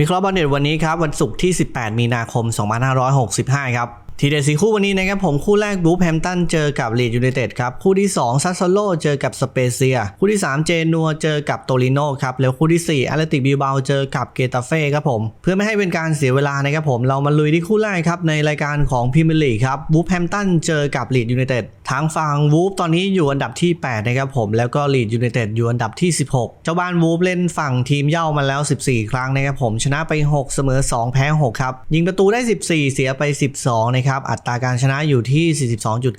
วิเคราะห์บอลเด็ดวันนี้ครับวันศุกร์ที่ 18 มีนาคม 2565 ครับทีเด็ดสีคู่วันนี้นะครับผมคู่แรกบลูแฮมตันเจอกับลีดยูไนเต็ดครับ คู่ที่2ซัสโซโลเจอกับสเปเซีย คู่ที่ 3 เจนัวเจอกับโตลิโนครับ แล้วคู่ที่4แอตเลติกบิลบาเจอกับเกตาเฟ่ครับผม เพื่อไม่ให้เป็นการเสียเวลานะครับผมเรามาลุยที่คู่แรกครับในรายการของพรีเมียร์ลีกครับบลูแฮมตันเจอกับลีดยูไนเต็ด ทางฝั่งวูฟตอนนี้อยู่อันดับที่ 8 นะครับผม แล้วก็ลีดยูไนเต็ดอยู่อันดับที่ 16 เจ้าบ้านวูฟเล่นฝั่งทีมเย่ามาแล้ว 14 ครั้งนะครับผม ชนะไป 6 เสมอ 2 แพ้ 6 ครับ ยิงประตูได้ 14 เสียไป 12 นะครับ อัตราการชนะอยู่ที่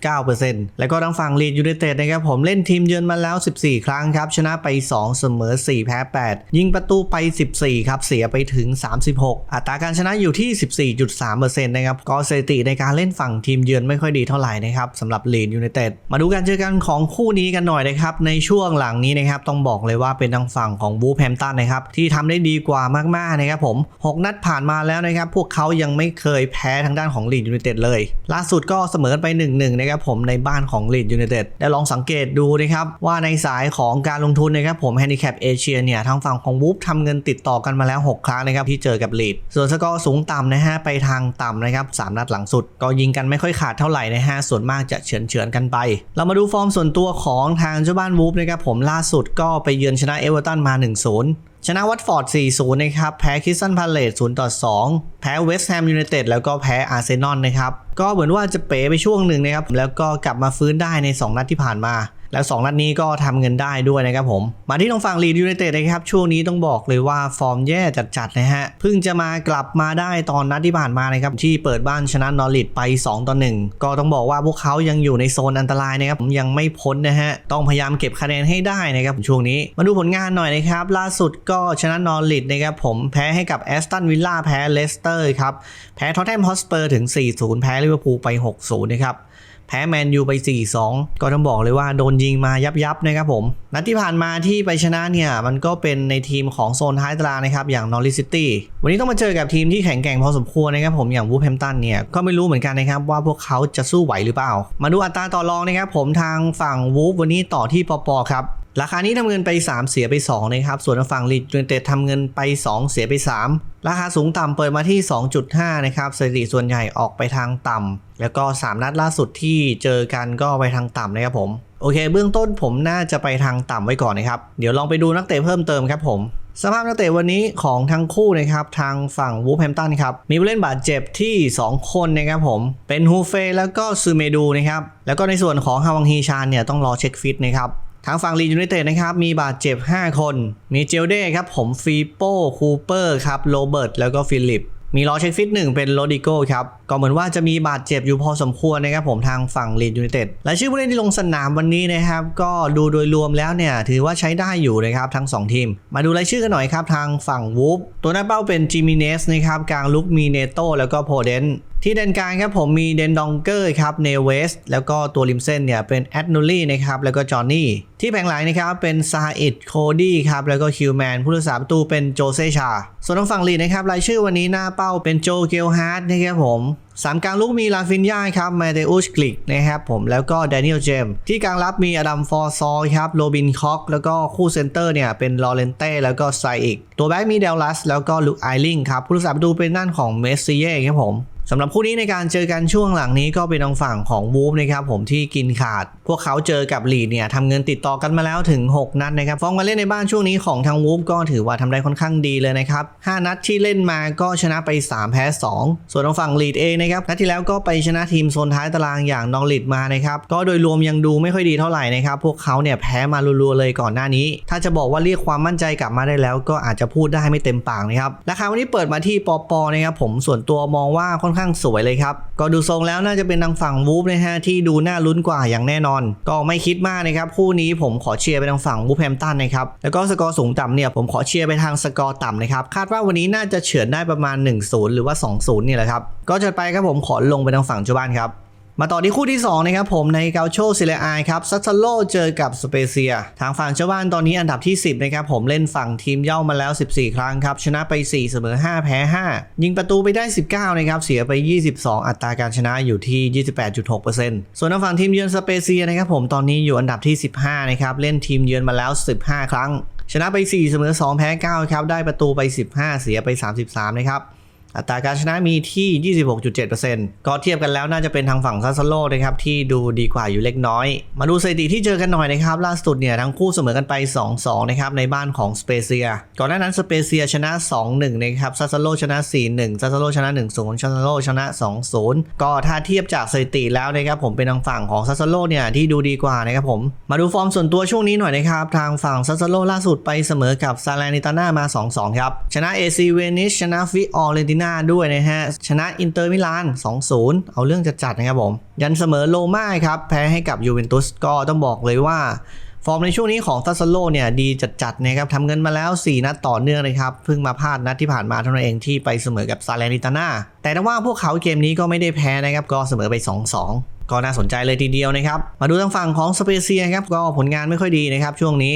42.9%แล้วก็ทางฝั่งลีดยูไนเต็ดนะครับผมเล่นทีมเยือนมาแล้ว 14 ครั้งครับ ชนะไป 2 เสมอ 4 แพ้ 8 ยิงประตูไป 14 ครับ เสียไปถึง 36 อัตราการชนะอยู่ที่ 14.3%นะครับ ก็สถิติในการเล่นฝั่งทีมเยือนไม่ค่อยดีเท่าไหร่นะครับสำหรับลีดยูไนเต็ดมาดูการเจอกันของคู่นี้กันหน่อยนะครับ ในช่วงหลังนี้นะครับต้องบอกเลยว่าเป็นทางฝั่งของบูแฮมตันนะครับที่ทำได้ดีกว่ามากๆนะครับผม 6 นัดผ่านมาแล้วนะครับพวกเขายังไม่เคยแพ้ทางด้านของลีดยูไนเต็ดเลย ล่าสุดก็เสมอกันไป1-1นะครับผมในบ้านของลีดยูไนเต็ดได้ลองสังเกตดูนะครับว่าในสายของการลงทุนนะครับผมแฮนดิแคปเอเชียเนี่ยทางฝั่งของวูฟทำเงินติดต่อกันมาแล้ว 6 ครั้งนะครับที่เจอกับลีดส่วนสกอร์สูงต่ำนะฮะไปทางต่ำนะครับสามนัดหลังสุด ก็ยิงกันไม่ค่อยขาดเท่าไหร่นะฮะส่วนมากจะเฉือนเฉือนๆกันไป เรามาดูฟอร์มส่วนตัวของทางเจ้าบ้านวูฟนะครับผมล่าสุดก็ไปเยือนชนะเอเวอร์ตันมา 1-0 ชนะวัตฟอร์ด 4-0 นะครับ แพ้คิสตันพาเลต0ต่อ2แพ้เวสต์แฮมยูไนเต็ดแล้วก็แพ้อาร์เซนอลนะครับ ก็เหมือนว่าจะเป๋ไปช่วงหนึ่งนะครับ แล้วก็กลับมาฟื้นได้ใน 2 นัดที่ผ่านมา แล้ว2นัดนี้ก็ทำเงินได้ด้วยนะครับผม มาที่ทางฝั่งลีดยูไนเต็ดนะครับ ช่วงนี้ต้องบอกเลยว่าฟอร์มแย่จัดๆนะฮะ เพิ่งจะมากลับมาได้ตอนนัดที่ผ่านมานะครับ ที่เปิดบ้านชนะนอริทไป2ต่อ1ก็ต้องบอกว่าพวกเขายังอยู่ในโซนอันตรายนะครับผมยังไม่พ้นนะฮะ ต้องพยายามเก็บคะแนนให้ได้นะครับช่วงนี้ มาดูผลงานหน่อยนะครับ ล่าสุดก็ชนะนอริทนะครับผมแพ้ให้กับแอสตันวิลล่าแพ้เลสเตอร์ครับแพ้ทอตแทมฮอสเปอร์ถึง 4-0 แพ้ลิเวอร์พูลไป 6-0 นะครับ แพ้แมนยูไป 4-2 ก็ต้องบอกเลยว่าโดนยิงมายับยับนะครับผม นัดที่ผ่านมาที่ไปชนะเนี่ย มันก็เป็นในทีมของโซนท้ายตารางนะครับ อย่างนอริซิตี้ วันนี้ต้องมาเจอกับทีมที่แข็งแกร่งพอสมควรนะครับผมอย่างวูฟแฮมตันเนี่ย ก็ไม่รู้เหมือนกันนะครับว่าพวกเขาจะสู้ไหวหรือเปล่า มาดูอัตราต่อรองนะครับผมทางฝั่งวูฟวันนี้ต่อที่ปอปอครับ ราคานี้ทำเงินไป 3 เสียไป2นะครับส่วนฝั่งลีดยูไนเต็ดทำเงินไป 2 เสียไป 3 ราคาสูงต่ำเปิดมาที่ 2.5 นะครับสถิติส่วนใหญ่ออกไปทางต่ำแล้วก็ 3 นัดล่าสุดที่เจอกันก็ไปทางต่ำนะครับผมโอเค เบื้องต้นผมน่าจะไปทางต่ำไว้ก่อนนะครับ เดี๋ยวลองไปดูนักเตะเพิ่มเติมครับผมสภาพนักเตะวันนี้ของทั้งคู่นะครับทางฝั่งวูฟแฮมตันครับมีผู้เล่นบาดเจ็บที่ 2 คนนะครับผมเป็นฮูเฟแล้วก็ซูเมดูนะครับแล้วก็ในส่วนของฮาวังฮีชานเนี่ยต้องรอเช็คฟิตนะครับ ทางฝั่งลีดยูไนเต็ดนะครับ มีบาดเจ็บ 5 คน มีเจลเด้ครับ ผมฟีโป้คูเปอร์ครับโรเบิร์ตแล้วก็ฟิลิป มีรอเช็คฟิตหนึ่งเป็นโรดิโก้ครับ ก็เหมือนว่าจะมีบาดเจ็บอยู่พอสมควรนะครับผมทางฝั่งลีดยูไนเต็ดและชื่อผู้เล่นที่ลงสนามวันนี้นะครับ ก็ดูโดยรวมแล้วเนี่ย ถือว่าใช้ได้อยู่นะครับทั้ง 2 ทีม มาดูรายชื่อกันหน่อยครับทางฝั่งวูฟตัวหน้าเป้าเป็นจิมิเนสนะครับกลางลุกมีเนโตแล้วก็โพเดนที่เดนกางครับผมมีเดนดองเกอร์ครับเนเวสแล้วก็ตัวริมเส้นเนี่ยเป็นแอดนูลี่นะครับแล้วก็จอห์นนี่ที่แผงหลังนะครับเป็นซาอิดโคดี้ครับแล้วก็คิวแมนผู้รักษาประตูเป็นโจเซชา ส่วนทางฝั่งลีดนะครับรายชื่อวันนี้หน้าเป้าเป็นโจเกลฮาร์ดนะครับผมสามกลางลูกมีลาฟินยาครับมาเดอุสกลิกนะครับผมแล้วก็แดเนียลเจมที่กลางรับมีอดัมฟอร์ซอร์ครับโรบินคอกแล้วก็คู่เซนเตอร์เนี่ยเป็นลอเรนเต้แล้วก็ไซอิกตัวแบ็กมีเดลลัสแล้วก็ลุคไอลิงครับผู้รักษาประตูเป็นด้านของเมสซี่เย่ครับผม สำหรับคู่นี้ในการเจอกันช่วงหลังนี้ก็เป็นทางฝั่งของวูฟนะครับผมที่กินขาด พวกเขาเจอกับลีดเนี่ยทำเงินติดต่อกันมาแล้วถึง 6 นัดนะครับฟองมาเล่นในบ้านช่วงนี้ของทางวูฟก็ถือว่าทำได้ค่อนข้างดีเลยนะครับ 5 นัดที่เล่นมาก็ชนะไป 3 แพ้ 2 ส่วนทางฝั่งลีดเองนะครับนัดที่แล้วก็ไปชนะทีมโซนท้ายตารางอย่างนองลีดมานะครับก็โดยรวมยังดูไม่ค่อยดีเท่าไหร่นะครับพวกเขาเนี่ยแพ้มารัวๆเลยก่อนหน้านี้ ถ้าจะบอกว่าเรียกความมั่นใจกลับมาได้แล้ว ก็อาจจะพูดได้ไม่เต็มปากนะครับราคาวันนี้เปิดมาที่ปอปอนะครับผมส่วนตัวมองว่าค่อนข้างสวยเลยครับ ก็ดูทรงแล้วน่าจะเป็นทางฝั่งวูฟนะฮะที่ดูน่าลุ้นกว่าอย่างแน่นอน ก็ไม่คิดมากนะครับคู่นี้ผมขอเชียร์ไปทางฝั่งวูฟแฮมตันนะครับแล้วก็สกอร์สูงต่ำเนี่ยผมขอเชียร์ไปทางสกอร์ต่ำนะครับคาดว่าวันนี้น่าจะเฉือนได้ประมาณ 1-0 หรือว่า 2-0นี่แหละครับก็จะไปครับผมขอลงไปทางฝั่งเจ้าบ้านครับ มาต่อที่คู่ที่ 2 นะครับผมในเกาโชเซเรียอาครับซัสซโลเจอกับสเปเซีย ทางฝั่งเจ้าบ้านตอนนี้อันดับที่ 10 นะครับผมเล่นฝั่งทีมเย่ามาแล้ว 14 ครั้งครับ ชนะไป 4 เสมอ 5 แพ้ 5 ยิงประตูไปได้ 19 นะครับ เสียไป 22 อัตราการชนะอยู่ที่ 28.6%ส่วนทางฝั่งทีมเยือนสเปเซียนะครับผมตอนนี้อยู่อันดับที่ 15 นะครับเล่นทีมเยือนมาแล้ว 15 ครั้งชนะไป 4 เสมอ 2 แพ้ 9 ครับ ได้ประตูไป 15 เสียไป 33 นะครับ อัตราการชนะมีที่ 26.7%ก็เทียบกันแล้วน่าจะเป็นทางฝั่งซัสโซโลนะครับที่ดูดีกว่าอยู่เล็กน้อย มาดูสถิติที่เจอกันหน่อยนะครับ ล่าสุดเนี่ยทั้งคู่เสมอกันไป 2-2 นะครับในบ้านของสเปเซีย ก่อนหน้านั้นสเปเซียชนะ 2-1 นะครับซัสโซโลชนะ 4-1ซัสโซโลชนะ 1-0ซัสโซโลชนะ 2-0 ก็ถ้าเทียบจากสถิติแล้วนะครับผมเป็นทางฝั่งของซัสโซโลเนี่ยที่ดูดีกว่านะครับผม มาดูฟอร์มส่วนตัวช่วงนี้หน่อยนะครับทางฝั่งซัสโซโลล่าสุดไปเสมอกับซาเลนิตาน่ามา 2-2 ครับชนะ AC เวนิสชนะฟิออเรนติน่าด้วยนะฮะ ชนะอินเตอร์มิลาน 2-0 เอาเรื่องจัดๆนะครับผม ยันเสมอโลมาครับ แพ้ให้กับยูเวนตุสก็ต้องบอกเลยว่า ฟอร์มในช่วงนี้ของซัสโซโลเนี่ย ดีจัดๆนะครับทำเงินมาแล้ว 4 นัดต่อเนื่องเลยครับ เพิ่งมาพลาดนัดที่ผ่านมาเท่านั้นเองที่ไปเสมอกับซาเลนิตาน่าแต่ว่าพวกเขาเกมนี้ก็ไม่ได้แพ้นะครับก็เสมอไป 2-2ก็น่าสนใจเลยทีเดียวนะครับ มาดูทางฝั่งของสเปเซียครับ ก็ผลงานไม่ค่อยดีนะครับช่วงนี้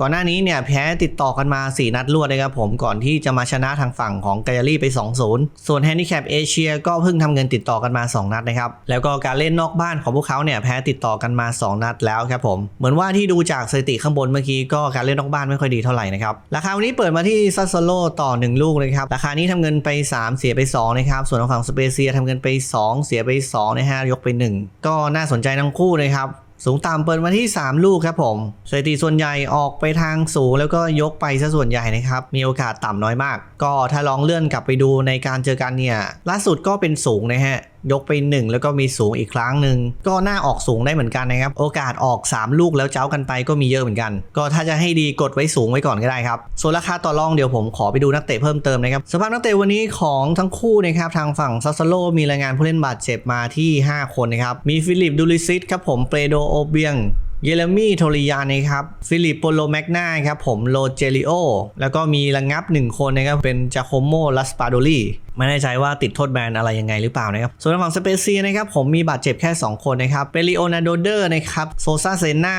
ก่อนหน้านี้เนี่ยแพ้ติดต่อกันมา 4 นัดรวดนะครับผมก่อนที่จะมาชนะทางฝั่งของไกอารี่ไป 2-0 ส่วนแฮนดิแคปเอเชียก็เพิ่งทำเงินติดต่อกันมา 2 นัดนะครับ แล้วก็การเล่นนอกบ้านของพวกเขาเนี่ยแพ้ติดต่อกันมา 2 นัดแล้วครับผม เหมือนว่าที่ดูจากสถิติข้างบนเมื่อกี้ก็การเล่นนอกบ้านไม่ค่อยดีเท่าไหร่นะครับ ราคาวันนี้เปิดมาที่ซัสโซโลต่อ 1 ลูกนะครับ ราคานี้ทำเงินไป 3 เสียไป2นะครับ ส่วนทางฝั่งสเปเซียทำเงินไป 2 เสียไป2นะฮะยกไป 1 ก็น่าสนใจทั้งคู่นะครับ สูงต่ำเปิดมาที่ 3 ลูกครับผมสถิติส่วนใหญ่ออกไปทางสูงแล้วก็ยกไปซะส่วนใหญ่นะครับ มีโอกาสต่ำน้อยมาก ก็ถ้าลองเลื่อนกลับไปดูในการเจอกันเนี่ยล่าสุดก็เป็นสูงนะฮะ ยกไป 1 แล้วก็มีสูงอีกครั้งหนึ่งก็น่าออกสูงได้เหมือนกันนะครับ โอกาสออก 3 ลูกแล้วเจ้ากันไปก็มีเยอะเหมือนกัน ก็ถ้าจะให้ดีกดไว้สูงไว้ก่อนก็ได้ครับส่วนราคาต่อรองเดี๋ยวผมขอไปดูนักเตะเพิ่มเติมนะครับสภาพนักเตะวันนี้ของทั้งคู่นะครับทางฝั่งซัสซโลมีรายงานผู้เล่นบาดเจ็บมาที่ 5 คนนะครับมีฟิลิปดูลิซิสครับผมเปโดโอเบียงเยเรมี่โทริยานะครับ ฟิลิปโปโลแมกนาครับ ผมโลเจริโอ แล้วก็มีระงับ 1 คนนะครับ เป็นจาโคโมลัสปาโดลี ไม่แน่ใจว่าติดโทษแบนอะไรยังไงหรือเปล่านะครับ ส่วนฝั่งสเปเซียนะครับผมมีบาดเจ็บแค่ 2 คนนะครับเปริโอนาโดเดอร์นะครับโซซาเซนา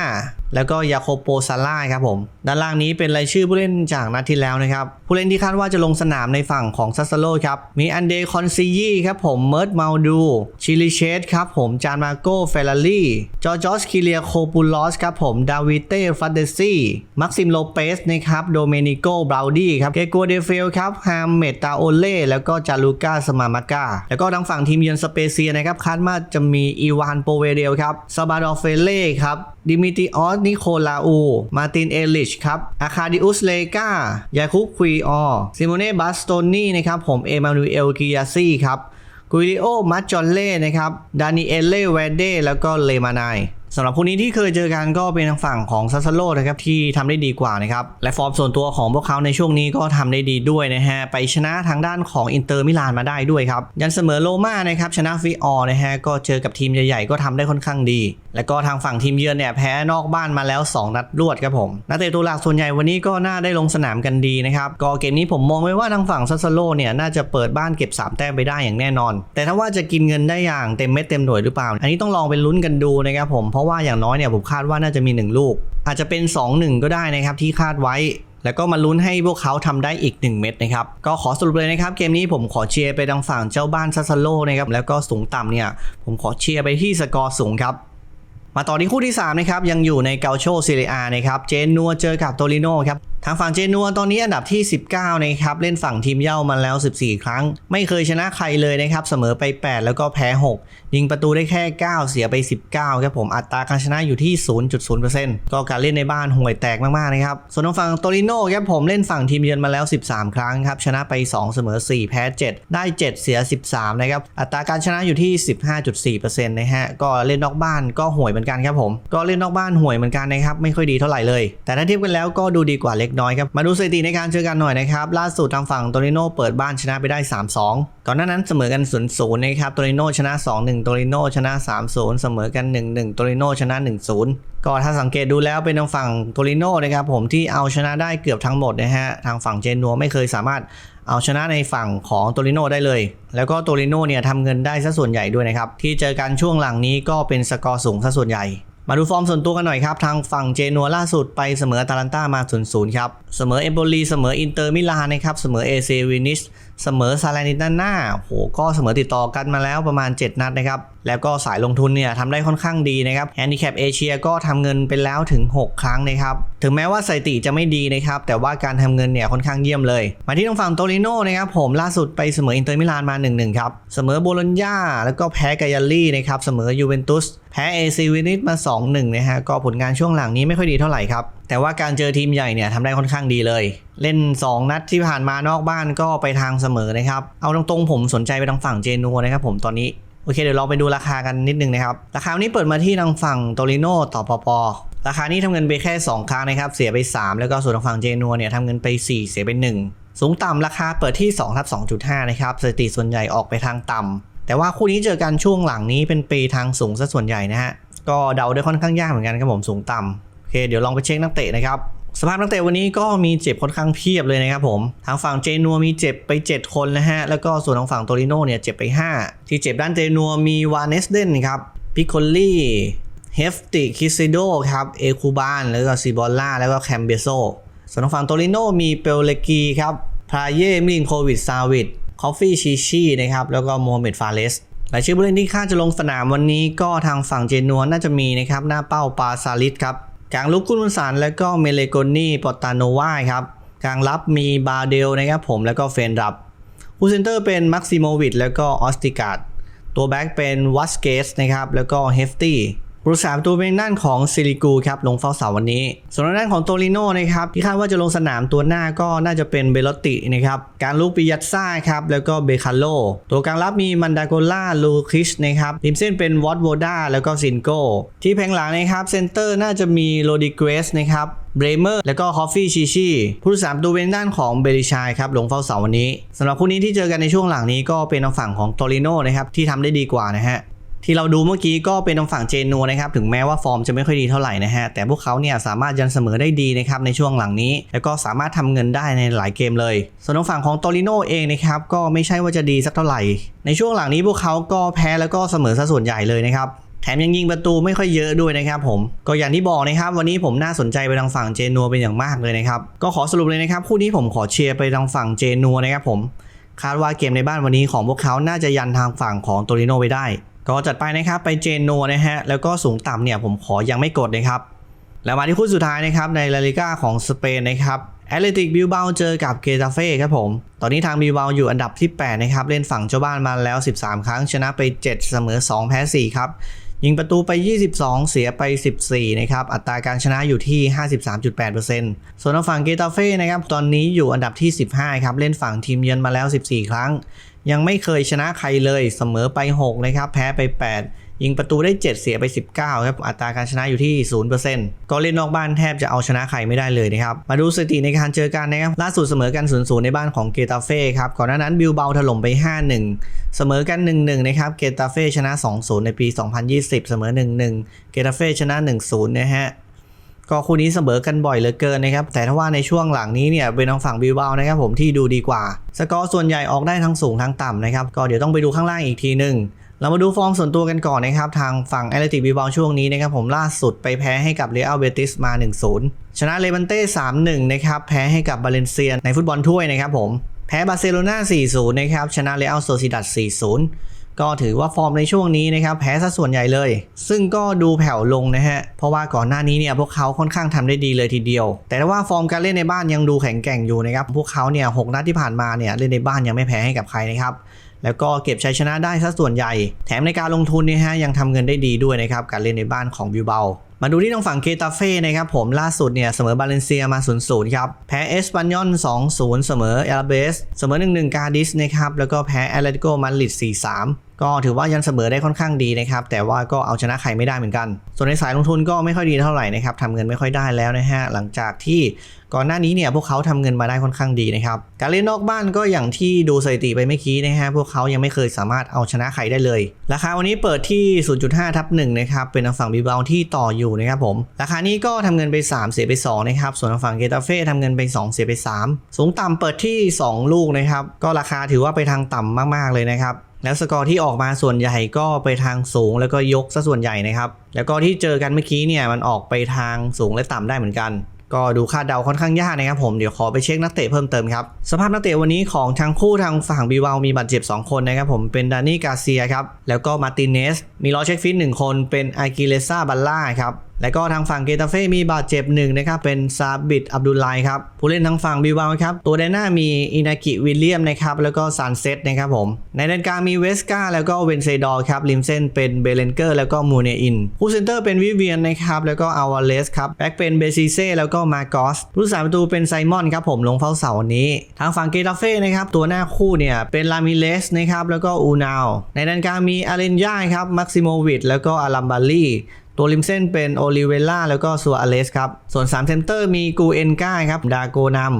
แล้วก็ยาโคโปซาร่าครับผม ด้านล่างนี้เป็นรายชื่อผู้เล่นจากนัดที่แล้วนะครับ ผู้เล่นที่คาดว่าจะลงสนามในฝั่งของซัสซาโลครับ มีอันเดคอนซิยีครับผมเมิร์ดมาดู ชิลิเชสครับผม จานมาโกเฟลารีจอจอสคิเลียโคปูลอสครับผม ดาวิเต้ฟัตเดซี่มักซิมโลเปสนะครับ โดเมนิโกบราวดี้ครับ เกโกเดเฟลครับฮามเมตตาโอเล่ แล้วก็จาลูกาสมามากาแล้วก็ทางฝั่งทีมเยือนสเปเซียนะครับคาดว่าจะมีอีวานโปเวเดลครับซาบาดอเฟเล่ครับดิมิติออสนิโคลาอู มาตินเอลิชครับ อาคาดิอุสเลกา ยาคุปควีออซิโมเน่บัสโตนี่นะครับผมเอมานูเอลกิยาซี่ครับกุริโอมัจจอลเล่นะครับ ดานิเอเล่เวเดแล้วก็เลมานาย สำหรับคู่นี้ที่เคยเจอกันก็เป็นทางฝั่งของซัสซโลนะครับที่ทำได้ดีกว่านะครับและฟอร์มส่วนตัวของพวกเขาในช่วงนี้ก็ทำได้ดีด้วยนะฮะไปชนะทางด้านของอินเตอร์มิลานมาได้ด้วยครับยันเสมอโลมานะครับชนะฟิออร์นะฮะก็เจอกับทีมใหญ่ๆก็ทำได้ค่อนข้างดี แล้วก็ทางฝั่งทีมเยือนเนี่ยแพ้นอกบ้านมาแล้ว 2 นัดรวดครับผมนักเตะตัวหลักส่วนใหญ่วันนี้ก็น่าได้ลงสนามกันดีนะครับก็เกมนี้ผมมองไว้ว่าทางฝั่งซัสซโลเนี่ยน่าจะเปิดบ้านเก็บ 3 แต้มไปได้อย่างแน่นอน แต่ถ้าว่าจะกินเงินได้อย่างเต็มเม็ดเต็มหน่วยหรือเปล่า อันนี้ต้องลองไปลุ้นกันดูนะครับผมราะว่าอย่างน้อยเนี่ยผมคาดว่าน่าจะมี 1 ลูก อาจจะเป็น 2-1 ก็ได้นะครับที่คาดไว้ แล้วก็มาลุ้นให้พวกเขาทำได้อีก 1 เม็ดนะครับ ก็ขอสรุปเลยนะครับ เกมนี้ผมขอเชียร์ไปทางฝั่งเจ้าบ้านซัสซาโลนะครับแล้วก็สูงต่ำเนี่ยผมขอเชียร์ไปที่สกอร์สูงครับมาต่อที่คู่ที่3นะครับยังอยู่ในเกาโชซีเรียนะครับเจนัวเจอกับโตริโนครับทางฝั่งเจนัวตอนนี้อันดับที่ 19 นะครับ เล่นฝั่งทีมเย่ามาแล้ว 14 ครั้ง ไม่เคยชนะใครเลยนะครับ เสมอไป 8 แล้วก็แพ้ 6 ยิงประตูได้แค่ 9 เสียไป 19 ครับผม อัตราการชนะอยู่ที่ 0.0%ก็การเล่นในบ้านห่วยแตกมาก ๆ นะครับ ส่วนทางฝั่งโตริโนครับผมเล่นฝั่งทีมเยือนมาแล้ว 13 ครั้งครับ ชนะไป 2 เสมอ 4 แพ้ 7 ได้ 7 เสีย 13 นะครับ อัตราการชนะอยู่ที่ 15.4%นะฮะ ก็เล่นนอกบ้านก็ห่วยเหมือนกันครับผม ก็เล่นนอกบ้านห่วยเหมือนกันนะครับ ไม่ค่อยดีเท่าไหร่เลย แต่ถ้าเทียบกันแล้วก็ดูดีกว่าเล็กน้อยครับ มาดูสถิติในการเจอกันหน่อยนะครับ ล่าสุดทางฝั่งโตริโนเปิดบ้านชนะไปได้ 3-2 ก่อนหน้านั้นเสมอกัน 0-0 นะครับ โตริโนชนะ 2-1 โตริโนชนะ 3-0 เสมอกัน 1-1 โตริโนชนะ 1-0 ก็ถ้าสังเกตดูแล้วเป็นทางฝั่งโตริโนนะครับผมที่เอาชนะได้เกือบทั้งหมดนะฮะ ทางฝั่งเจนัวไม่เคยสามารถเอาชนะในฝั่งของโตริโนได้เลย แล้วก็โตริโนเนี่ยทำเงินได้ซะส่วนใหญ่ด้วยนะครับ ที่เจอกันช่วงหลังนี้ก็เป็นสกอร์สูงซะส่วนใหญ่ มาดูฟอร์มส่วนตัวกันหน่อยครับ ทางฝั่งเจนัวล่าสุดไปเสมออตาลันต้ามา0 0ครับ เสมอเอมโบลีเสมออินเตอร์มิลานนะครับ เสมอเอเซวินิส เสมอซาลานิตันนาโหก็เสมอติดต่อกันมาแล้วประมาณ 7 นัดนะครับ แล้วก็สายลงทุนเนี่ยทำได้ค่อนข้างดีนะครับแฮนดิแคปเอเชียก็ทำเงินไปแล้วถึง 6 ครั้งนะครับ ถึงแม้ว่าสถิติจะไม่ดีนะครับ แต่ว่าการทำเงินเนี่ยค่อนข้างเยี่ยมเลย มาที่ทางฝั่งโตริโนนะครับผมล่าสุดไปเสมออินเตอร์มิลานมา 1-1 ครับ เสมอโบโลญญาแล้วก็แพ้กายาลี่นะครับเสมอยูเวนตุสแพ้เอซีวินิสมา 2-1 นะฮะก็ผลงานช่วงหลังนี้ไม่ค่อยดีเท่าไหร่ครับแต่ว่าการเจอทีมใหญ่เนี่ยทำได้ค่อนข้างดีเลย เล่น 2 นัดที่ผ่านมานอกบ้านก็ไปทางเสมอนะครับ เอาตรงๆผมสนใจไปทางฝั่งเจนัวนะครับผมตอนนี้โอเคเดี๋ยวเราไปดูราคากันนิดนึงนะครับ ราคานี้เปิดมาที่ทางฝั่งโตริโนต่อปปราคานี้ทำเงินไปแค่ 2 ครั้งนะครับ เสียไป 3 แล้วก็ส่วนทางฝั่งเจนัวเนี่ยทำเงินไป 4 เสียไป 1 สูงต่ำราคาเปิดที่2ทับ2.5 นะครับสถิติส่วนใหญ่ออกไปทางต่ำแต่ว่าคู่นี้เจอกันช่วงหลังนี้เป็นปีทางสูงซะส่วนใหญ่นะฮะก็เดาได้ค่อนข้างยากเหมือนกันครับผมสูงต่ำโอเคเดี๋ยวลองไปเช็คนักเตะนะครับ สภาพนักเตะวันนี้ก็มีเจ็บค่อนข้างเพียบเลยนะครับผมทางฝั่งเจนัวมีเจ็บไป 7 คนนะฮะ แล้วก็ส่วนทางฝั่งโตริโนเนี่ยเจ็บไป 5 ที่เจ็บด้านเจนัวมีวานเนสเดนครับพิโคลลี่เฮฟติคิซิโดครับเอคูบานแล้วก็ซิบอลล่าแล้วก็แคมเบโซส่วนทางฝั่งโตริโนมีเปลเลกีครับพราเย่มิลินโควิดซาวิดคอฟฟี่ชิชีนะครับแล้วก็โมฮัมเหม็ดฟาเลสรายชื่อผู้เล่นที่คาดจะลงสนามวันนี้ก็ทางฝั่งเจนัวน่าจะมีนะครับหน้าเป้าปาซาลิสครับ กลางลุกกุนสันแล้วก็เมเลโกนี่ปอตตาโนวาครับกลางรับมีบาเดลนะครับผมแล้วก็เฟนรับผู้เซนเตอร์เป็นมักซิโมวิดแล้วก็ออสติกาดตัวแบ็กเป็นวัสเกสนะครับแล้วก็เฮฟตี้ รักษาประตูเป็นด้านของซิลิกูครับลงเฝ้าเสาวันนี้ ส่วนด้านของโตริโนนะครับที่คาดว่าจะลงสนามตัวหน้าก็น่าจะเป็นเบลตินะครับการลุกปิยัตซ่าครับแล้วก็เบคาโล ตัวกลางรับมีมันดาโกล่าลูคิชนะครับริมเส้นเป็นวอตโวดาแล้วก็ซินโกที่แผงหลังนะครับเซนเตอร์น่าจะมีโรดิเกรสนะครับเบรเมอร์แล้วก็คอฟฟี่ชิชีผู้รักษาประตูเป็นด้านของเบริชายครับลงเฝ้าเสาวันนี้สำหรับคู่นี้ที่เจอกันในช่วงหลังนี้ก็เป็นทางฝั่งของโตริโนนะครับที่ทำได้ดีกว่านะฮะ ที่เราดูเมื่อกี้ก็เป็นทางฝั่งเจนัวนะครับถึงแม้ว่าฟอร์มจะไม่ค่อยดีเท่าไหร่นะฮะแต่พวกเขาเนี่ยสามารถยันเสมอได้ดีนะครับในช่วงหลังนี้ แล้วก็สามารถทำเงินได้ในหลายเกมเลย ส่วนทางฝั่งของโตริโนเองนะครับก็ไม่ใช่ว่าจะดีสักเท่าไหร่ ในช่วงหลังนี้พวกเขาก็แพ้แล้วก็เสมอซะส่วนใหญ่เลยนะครับแถมยังยิงประตูไม่ค่อยเยอะด้วยนะครับผม ก็อย่างที่บอกนะครับ วันนี้ผมน่าสนใจไปทางฝั่งเจนัวเป็นอย่างมากเลยนะครับ ก็ขอสรุปเลยนะครับ คู่นี้ผมขอเชียร์ไปทางฝั่งเจนัวนะครับผม คาดว่าเกมในบ้านวันนี้ของพวกเขาน่าจะยันทางฝั่งของโตริโนไปได้ ก็จัดไปนะครับไปเจนโนนะฮะแล้วก็สูงต่ำเนี่ยผมขอยังไม่กดนะครับแล้วมาที่คู่สุดท้ายนะครับในลาลิก้าของสเปนนะครับแอตเลติกบิลเบาเจอกับเกตาเฟ่ครับผม ตอนนี้ทางบิลเบาอยู่อันดับที่ 8 นะครับ เล่นฝั่งเจ้าบ้านมาแล้ว 13 ครั้ง ชนะไป 7 เสมอ 2 แพ้ 4 ครับ ยิงประตูไป 22 เสียไป 14 นะครับ อัตราการชนะอยู่ที่ 53.8%ส่วนทางฝั่งเกตาเฟ่นะครับ ตอนนี้อยู่อันดับที่ 15 ครับ เล่นฝั่งทีมเยือนมาแล้ว 14 ครั้ง ยังไม่เคยชนะใครเลยเสมอไป6นะครับแพ้ไป 8 ยิงประตูได้ 7 เสียไป 19ครับอัตราการชนะอยู่ที่ 0%ก็เล่นนอกบ้านแทบจะเอาชนะใครไม่ได้เลยนะครับ มาดูสถิติในการเจอกันนะครับล่าสุดเสมอกัน 0-0 ในบ้านของเกตาเฟ่ครับก่อนหน้านั้นบิลเบาถล่มไป 5-1 เสมอกัน 1-1 นะครับเกตาเฟ่ชนะ 2-0 ในปี 2020 เสมอ 1-1 เกตาเฟ่ชนะ 1-0 นะฮะ ก็คู่นี้เสมอกันบ่อยเหลือเกินนะครับ แต่ถ้าว่าในช่วงหลังนี้เนี่ยเป็นทางฝั่งบิลเบานะครับผมที่ดูดีกว่า สกอร์ส่วนใหญ่ออกได้ทั้งสูงทั้งต่ำนะครับ ก็เดี๋ยวต้องไปดูข้างล่างอีกทีหนึ่งเรามาดูฟอร์มส่วนตัวกันก่อนนะครับ ทางฝั่งแอตเลติกบิลเบาช่วงนี้นะครับผมล่าสุดไปแพ้ให้กับเรอัลเบติสมา 1-0 ชนะเลบันเต้ 3-1 นะครับ แพ้ให้กับบาเลนเซียในฟุตบอลถ้วยนะครับผม แพ้บาร์เซโลนา4-0 นะครับ ชนะเรอัลโซซิดัด4-0 ก็ถือว่าฟอร์มในช่วงนี้นะครับแพ้ซะส่วนใหญ่เลย ซึ่งก็ดูแผ่วลงนะฮะ เพราะว่าก่อนหน้านี้เนี่ยพวกเขาค่อนข้างทำได้ดีเลยทีเดียว แต่ว่าฟอร์มการเล่นในบ้านยังดูแข็งแกร่งอยู่นะครับ พวกเขาเนี่ยหกนัดที่ผ่านมาเนี่ยเล่นในบ้านยังไม่แพ้ให้กับใครนะครับแล้วก็เก็บชัยชนะได้ซะส่วนใหญ่ แถมในการลงทุนเนี่ยฮะยังทำเงินได้ดีด้วยนะครับการเล่นในบ้านของบิวเบามาดูที่ทางฝั่งเกตาเฟ่นะครับผมล่าสุดเนี่ยเสมอบาเลนเซียมา 0-0 ครับ แพ้เอสปันยอน 2-0 เสมอเอลเบส เสมอ 1-1 กาดิสนะครับแล้วก็แพ้แอตเลติโกมาดริด4-3 ก็ถือว่ายันเสมอได้ค่อนข้างดีนะครับ แต่ว่าก็เอาชนะใครไม่ได้เหมือนกัน ส่วนในสายลงทุนก็ไม่ค่อยดีเท่าไหร่นะครับทำเงินไม่ค่อยได้แล้วนะฮะหลังจากที่ก่อนหน้านี้เนี่ยพวกเขาทำเงินมาได้ค่อนข้างดีนะครับ การเล่นนอกบ้านก็อย่างที่ดูสถิติไปเมื่อกี้นะฮะพวกเขายังไม่เคยสามารถเอาชนะใครได้เลย ราคาวันนี้เปิดที่ 0.5ทับ1นะครับเป็นทางฝั่งบีบาที่ต่ออยู่นะครับผมราคานี้ก็ทำเงินไป 3 เสียไป2นะครับส่วนทางฝั่งเกตาเฟ่ทำเงินไป 2 เสียไป 3 สูงต่ำเปิดที่ 2 ลูกนะครับก็ราคาถือว่าไปทางต่ำมากๆเลยนะครับ แล้วสกอร์ที่ออกมาส่วนใหญ่ก็ไปทางสูงแล้วก็ยกซะส่วนใหญ่นะครับ แล้วก็ที่เจอกันเมื่อกี้เนี่ยมันออกไปทางสูงและต่ำได้เหมือนกัน ก็ดูคาดเดาค่อนข้างยากนะครับผมเดี๋ยวขอไปเช็คนักเตะเพิ่มเติมครับ สภาพนักเตะวันนี้ของทั้งคู่ทางฝั่งบีวาลมีบาดเจ็บ 2 คนนะครับผมเป็นดานี่กาเซียครับแล้วก็มาร์ติเนสมีรอเช็คฟิตหนึ่งคนเป็นอากิเลซ่าบัลล่าครับ แล้วก็ทางฝั่งเกตาเฟ่มีบาดเจ็บหนึ่งนะครับเป็นซาบิดอับดุลไลครับผู้เล่นทางฝั่งบิวาครับตัวแดนหน้ามีอินากิวิลเลียมนะครับแล้วก็ซานเซตนะครับผมในแดนกลางมีเวสกาแล้วก็เวนเซดอร์ครับริมเส้นเป็นเบเลนเกอร์แล้วก็มูเนอินผู้เซนเตอร์เป็นวิเวียนนะครับแล้วก็อาวาเลสครับแบ็กเป็นเบซิเซ่แล้วก็มาโกสผู้สาประตูเป็นไซมอนครับผมลงเฝ้าเสาวันนี้ ทางฝั่งเกตาเฟ่นะครับตัวหน้าคู่เนี่ยเป็นลามิเลสนะครับแล้วก็อูนาวในแดนกลางมีอาเรนยาครับมักซิโมวิดแล้วก็อารัมบาลี ตัวริมเส้นเป็นโอลิเวล่าแล้วก็ซัวอาเลสครับ ส่วน3เซนเตอร์มีกูเอนกาครับ ดาโกนัม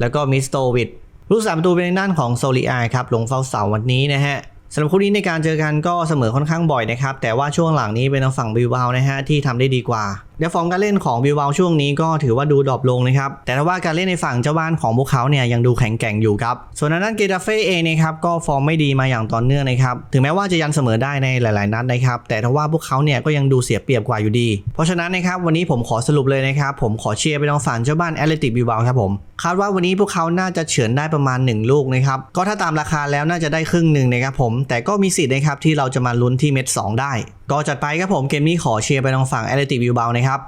แล้วก็มิสโตวิดลูกสามประตูเป็นด้านของโซลิอาครับ ลงเฝ้าเสาวันนี้นะฮะสำหรับคู่นี้ในการเจอกันก็เสมอค่อนข้างบ่อยนะครับ แต่ว่าช่วงหลังนี้เป็นทางฝั่งบิวบาวนะฮะที่ทำได้ดีกว่า เดี๋ยวฟอร์มการเล่นของบิวบาวช่วงนี้ก็ถือว่าดูดรอปลงนะครับแต่ถ้าว่าการเล่นในฝั่งเจ้าบ้านของพวกเขาเนี่ยยังดูแข็งแกร่งอยู่ครับส่วนทางด้นเกตาเฟ่เองนะครับก็ฟอร์มไม่ดีมาอย่างต่อเนื่องนะครับถึงแม้ว่าจะยันเสมอได้ในหลาย ๆ นัดนะครับแต่ถ้าว่าพวกเขาเนี่ยก็ยังดูเสียเปรียบกว่าอยู่ดี เพราะฉะนั้นนะครับวันนี้ผมขอสรุปเลยนะครับผมขอเชียร์ไปทางฝั่งเจ้าบ้านแอตเลติกบิวบาวครับผมคาดว่าวันนี้พวกเขาน่าจะเฉือนได้ประมาณ 1 ลูกนะครับก็ถ้าตามราคาแล้วน่าจะได้ครึ่งหนึ่งนะครับผมแต่ก็มีสิทธิ์นะครับที่เราจะมาลุ้นที่เม็ด2ได้ ก็จัดไปครับผมเกมนี้ขอเชียร์ไปทางฝั่งแอตเลติกบิวบานะครับ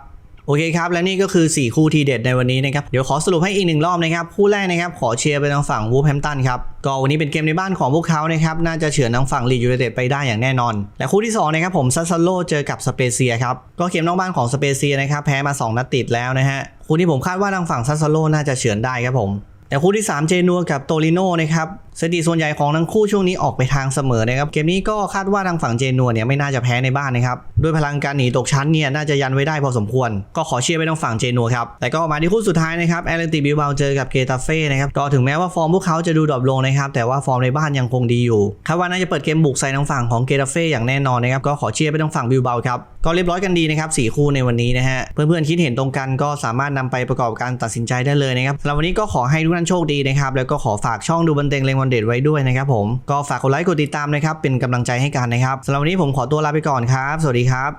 โอเคครับ และนี่ก็คือ 4 คู่ทีเด็ดในวันนี้นะครับ เดี๋ยวขอสรุปให้อีกหนึ่งรอบนะครับ คู่แรกนะครับขอเชียร์ไปทางฝั่งวูฟแฮมตันครับ ก็วันนี้เป็นเกมในบ้านของพวกเขานะครับ น่าจะเฉือนทางฝั่งลีดยูไนเต็ดไปได้อย่างแน่นอน และคู่ที่ 2 นะครับผมซัสซาโลเจอกับสเปเซียครับ ก็เกมนอกบ้านของสเปเซียนะครับแพ้มา 2 นัดติดแล้วนะฮะ คู่นี้ผมคาดว่าทางฝั่งซัสซาโลน่าจะเฉือนได้ครับผม แต่คู่ที่ 3 เจนัวกับโตลิโนนะครับสถิติส่วนใหญ่ของทั้งคู่ช่วงนี้ออกไปทางเสมอนะครับ เกมนี้ก็คาดว่าทางฝั่งเจนัวเนี่ยไม่น่าจะแพ้ในบ้านนะครับ ด้วยพลังการหนีตกชั้นเนี่ยน่าจะยันไว้ได้พอสมควร ก็ขอเชียร์ไปทางฝั่งเจนัวครับ แต่ก็มาที่คู่สุดท้ายนะครับแอตเลติบิลบาเจอกับเกตาเฟ่นะครับ ก็ถึงแม้ว่าฟอร์มพวกเขาจะดูดรอปลงนะครับ แต่ว่าฟอร์มในบ้านยังคงดีอยู่คาดว่าน่าจะเปิดเกมบุกใส่ทางฝั่งของเกตาเฟ่อย่างแน่นอนนะครับ ก็ขอเชียร์ไปทางฝั่งบิลบาครับก็เรียบร้อยกันดีนะครับสี่คู่ในวันนี้นะฮะ เพื่อนๆคิดเห็นตรงกันก็สามารถนำไปประกอบการตัดสินใจได้เลยนะครับสำหรับวันนี้ก็ขอให้ทุกท่านโชคดีนะครับ แล้วก็ขอฝากช่องดูบันเต็งเลงวันเด็ดไว้ด้วยนะครับผม ก็ฝากกดไลค์กดติดตามนะครับ เป็นกำลังใจให้กันนะครับสำหรับวันนี้ผมขอตัวลาไปก่อนครับ สวัสดีครับ